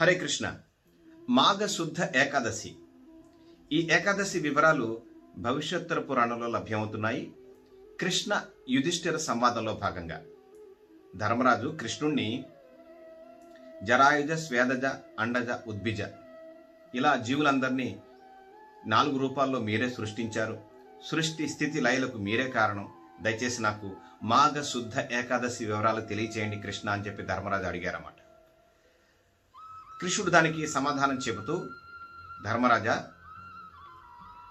హరే కృష్ణ. మాఘ శుద్ధ ఏకాదశి. ఈ ఏకాదశి వివరాలు భవిష్యోత్తర పురాణంలో లభ్యమవుతున్నాయి. కృష్ణ యుధిష్ఠిర సంవాదంలో భాగంగా. ధర్మరాజు కృష్ణుణ్ణి జరాయుజ స్వేదజ అండజ ఉద్భిజ ఇలా జీవులందరినీ నాలుగు రూపాల్లో మీరే సృష్టించారు. సృష్టి స్థితి లయలకు మీరే కారణం. దయచేసి నాకు మాఘ శుద్ధ ఏకాదశి వివరాలు తెలియచేయండి కృష్ణ అని చెప్పి ధర్మరాజు అడిగారన్నమాట. కృష్ణుడు దానికి సమాధానం చెబుతూ ధర్మరాజా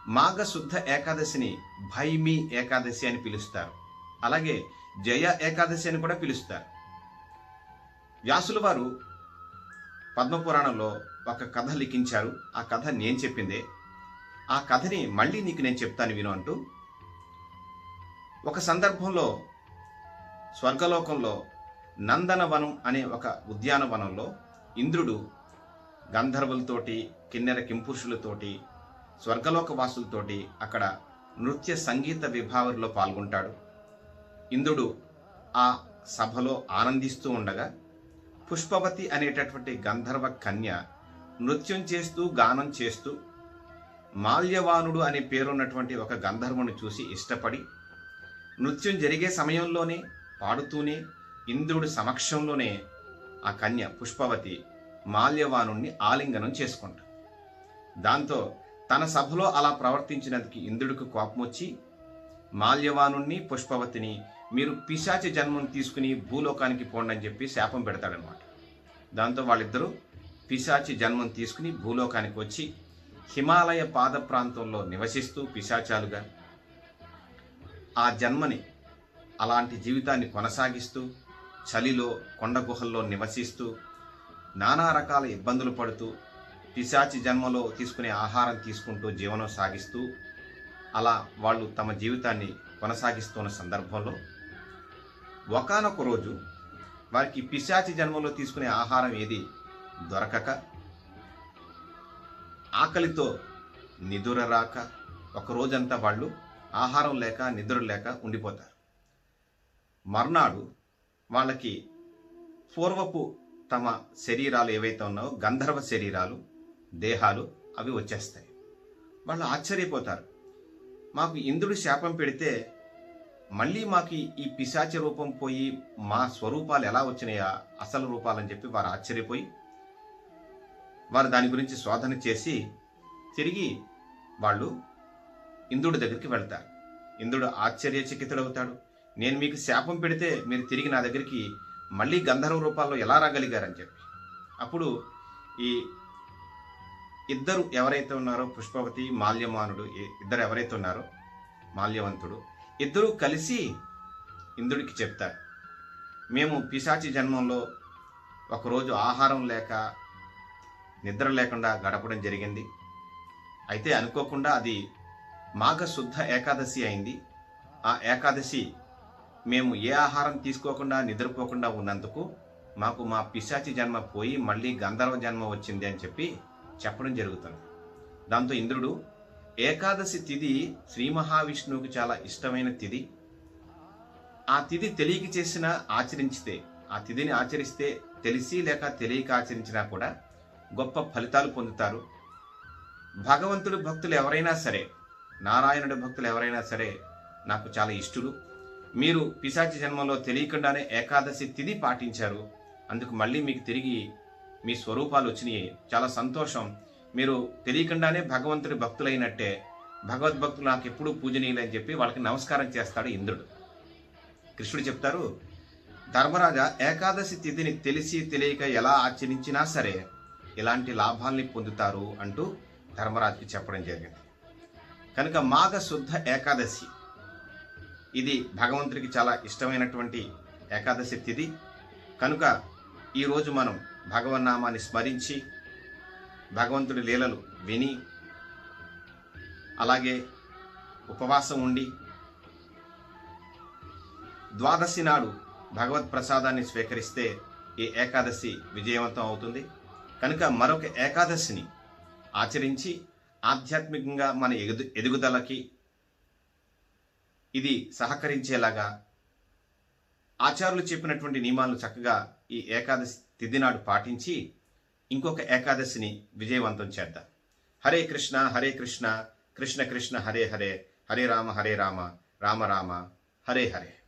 మాఘశుద్ధ ఏకాదశిని భైమి ఏకాదశి అని పిలుస్తారు. అలాగే జయ ఏకాదశి అని కూడా పిలుస్తారు. వ్యాసుల వారు పద్మపురాణంలో ఒక కథ లిఖించారు. ఆ కథ నేను చెప్పిందే. ఆ కథని మళ్ళీ నీకు నేను చెప్తాను విను అంటూ ఒక సందర్భంలో స్వర్గలోకంలో నందనవనం అనే ఒక ఉద్యానవనంలో ఇంద్రుడు గంధర్వులతోటి కిన్నెర కింపురుషులతోటి స్వర్గలోక వాసులతోటి అక్కడ నృత్య సంగీత విభావరిలో పాల్గొంటాడు. ఇంద్రుడు ఆ సభలో ఆనందిస్తూ ఉండగా పుష్పవతి అనేటటువంటి గంధర్వ కన్య నృత్యం చేస్తూ గానం చేస్తూ మాల్యవానుడు అనే పేరున్నటువంటి ఒక గంధర్వుని చూసి ఇష్టపడి నృత్యం జరిగే సమయంలోనే పాడుతూనే ఇంద్రుడి సమక్షంలోనే ఆ కన్య పుష్పవతి మాల్యవానుణ్ణి ఆలింగనం చేసుకుంటాడు. దాంతో తన సభలో అలా ప్రవర్తించినందుకు ఇంద్రుడికి కోపం వచ్చి మాల్యవానుణ్ణి పుష్పవతిని మీరు పిశాచి జన్మం తీసుకుని భూలోకానికి పోండి అని చెప్పి శాపం పెడతాడనమాట దాంతో వాళ్ళిద్దరూ పిశాచి జన్మం తీసుకుని భూలోకానికి వచ్చి హిమాలయ పాద ప్రాంతంలో నివసిస్తూ పిశాచాలుగా ఆ జన్మని అలాంటి జీవితాన్ని కొనసాగిస్తూ చలిలో కొండ గుహల్లో నివసిస్తూ నానా రకాల ఇబ్బందులు పడుతూ పిశాచి జన్మలో తీసుకునే ఆహారం తీసుకుంటూ జీవనం సాగిస్తూ అలా వాళ్ళు తమ జీవితాన్ని కొనసాగిస్తున్న సందర్భంలో ఒకనొక రోజు వారికి పిశాచి జన్మలో తీసుకునే ఆహారం ఏది దొరకక ఆకలితో నిదుర రాక ఒక రోజంతా వాళ్ళు ఆహారం లేక నిద్ర లేక ఉండిపోతారు. మర్నాడు వాళ్ళకి పూర్వపు తమ శరీరాలు ఏవైతే ఉన్నాయో గంధర్వ శరీరాలు దేహాలు అవి వచ్చేస్తాయి. వాళ్ళు ఆశ్చర్యపోతారు. మాకు ఇంద్రుడు శాపం పెడితే మళ్ళీ మాకు ఈ పిశాచ రూపం పోయి మా స్వరూపాలు ఎలా వచ్చినాయా అసలు రూపాలని చెప్పి వారు ఆశ్చర్యపోయి వారు దాని గురించి శోధన చేసి తిరిగి వాళ్ళు ఇంద్రుడి దగ్గరికి వెళ్తారు. ఇంద్రుడు ఆశ్చర్యచకితుడవుతాడు. నేను మీకు శాపం పెడితే మీరు తిరిగి నా దగ్గరికి మళ్ళీ గంధర్వ రూపాల్లో ఎలా రాగలిగారని చెప్పి. అప్పుడు ఈ ఇద్దరు ఎవరైతే ఉన్నారో పుష్పవతి మాల్యమానుడు ఇద్దరు ఎవరైతే ఉన్నారో మాల్యవంతుడు ఇద్దరూ కలిసి ఇంద్రుడికి చెప్తారు. మేము పిశాచి జన్మంలో ఒకరోజు ఆహారం లేక నిద్ర లేకుండా గడపడం జరిగింది. అయితే అనుకోకుండా అది మాఘ శుద్ధ ఏకాదశి అయింది. ఆ ఏకాదశి మేము ఏ ఆహారం తీసుకోకుండా నిద్రపోకుండా ఉన్నందుకు మాకు మా పిశాచి జన్మ పోయి మళ్ళీ గంధర్వ జన్మ వచ్చింది అని చెప్పి చెప్పడం జరుగుతుంది. దాంతో ఇంద్రుడు ఏకాదశి తిథి శ్రీ మహావిష్ణువుకి చాలా ఇష్టమైన తిథి ఆ తిథి తెలియక చేసిన ఆచరించితే ఆ తిథిని ఆచరిస్తే తెలిసి లేక తెలియక ఆచరించినా కూడా గొప్ప ఫలితాలు పొందుతారు. భగవంతుడు భక్తులు ఎవరైనా సరే నారాయణుడి భక్తులు ఎవరైనా సరే నాకు చాలా ఇష్టలు. మీరు పిశాచి జన్మలో తెలియకుండానే ఏకాదశి తిథి పాటించారు. అందుకు మళ్ళీ మీకు తిరిగి మీ స్వరూపాలు వచ్చినాయి. చాలా సంతోషం. మీరు తెలియకుండానే భగవంతుడి భక్తులైనట్టే. భగవద్భక్తులు నాకు ఎప్పుడూ పూజనీయులని చెప్పి వాళ్ళకి నమస్కారం చేస్తాడు ఇంద్రుడు. కృష్ణుడు చెప్తారు ధర్మరాజ ఏకాదశి తిథిని తెలిసి తెలియక ఎలా ఆచరించినా సరే ఇలాంటి లాభాల్ని పొందుతారు? అంటూ ధర్మరాజుకి చెప్పడం జరిగింది. కనుక మాఘ శుద్ధ ఏకాదశి. ఇది భగవంతుడికి చాలా ఇష్టమైనటువంటి ఏకాదశి తిథి. కనుక ఈరోజు మనం భగవన్నామాన్ని స్మరించి భగవంతుడి లీలలు విని అలాగే ఉపవాసం ఉండి ద్వాదశి నాడు భగవత్ ప్రసాదాన్ని స్వీకరిస్తే ఈ ఏకాదశి విజయవంతం అవుతుంది. కనుక మరొక ఏకాదశిని ఆచరించి ఆధ్యాత్మికంగా మన ఎదుగు ఎదుగుదలకి ఇది సహకరించేలాగా ఆచారులు చెప్పినటువంటి నియమాలను చక్కగా ఈ ఏకాదశి తిథి నాడు పాటించి ఇంకొక ఏకాదశిని విజయవంతం చేద్దాం. హరే కృష్ణ హరే కృష్ణ కృష్ణ కృష్ణ హరే హరే హరే రామ హరే రామ రామ రామ హరే హరే.